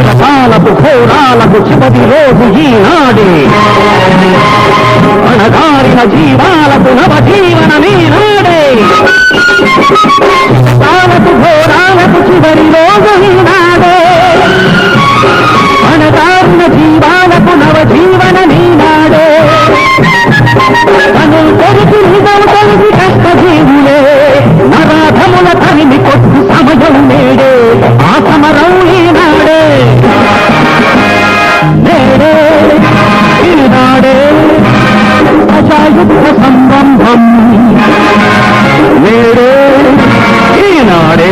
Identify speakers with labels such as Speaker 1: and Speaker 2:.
Speaker 1: బతుకు ఘోరాలకు చివరి రోజు ఈనాడే. అణగారిన జీవాలకు నవ జీవనమేనా యుద్ధ సంబంధం నేడే ఈనాడే